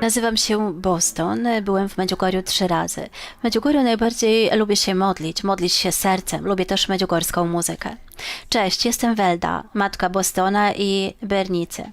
Nazywam się Boston. Byłem w Medjugorju trzy razy. W Medjugorju najbardziej lubię się modlić, modlić się sercem. Lubię też medjugorskiej muzykę. Cześć, jestem Welda, matka Bostona i Bernicy.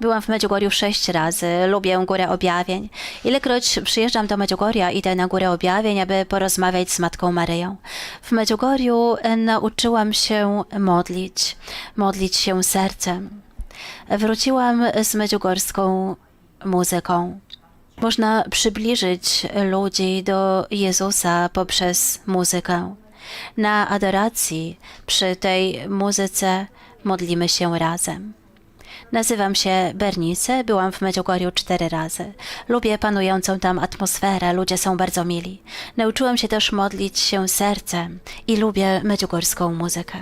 Byłam w Medjugorju sześć razy, lubię Górę Objawień. Ilekroć przyjeżdżam do Medjugorja, idę na Górę Objawień, aby porozmawiać z Matką Maryją. W Medjugorju e, nauczyłam się modlić, modlić się sercem. Wróciłam z medjugorskiej muzyką. Można przybliżyć ludzi do Jezusa poprzez muzykę. Na adoracji przy tej muzyce modlimy się razem. Nazywam się Bernice, byłam w Medjugorju cztery razy. Lubię panującą tam atmosferę, ludzie są bardzo mili. Nauczyłam się też modlić się sercem i lubię medjugorską muzykę.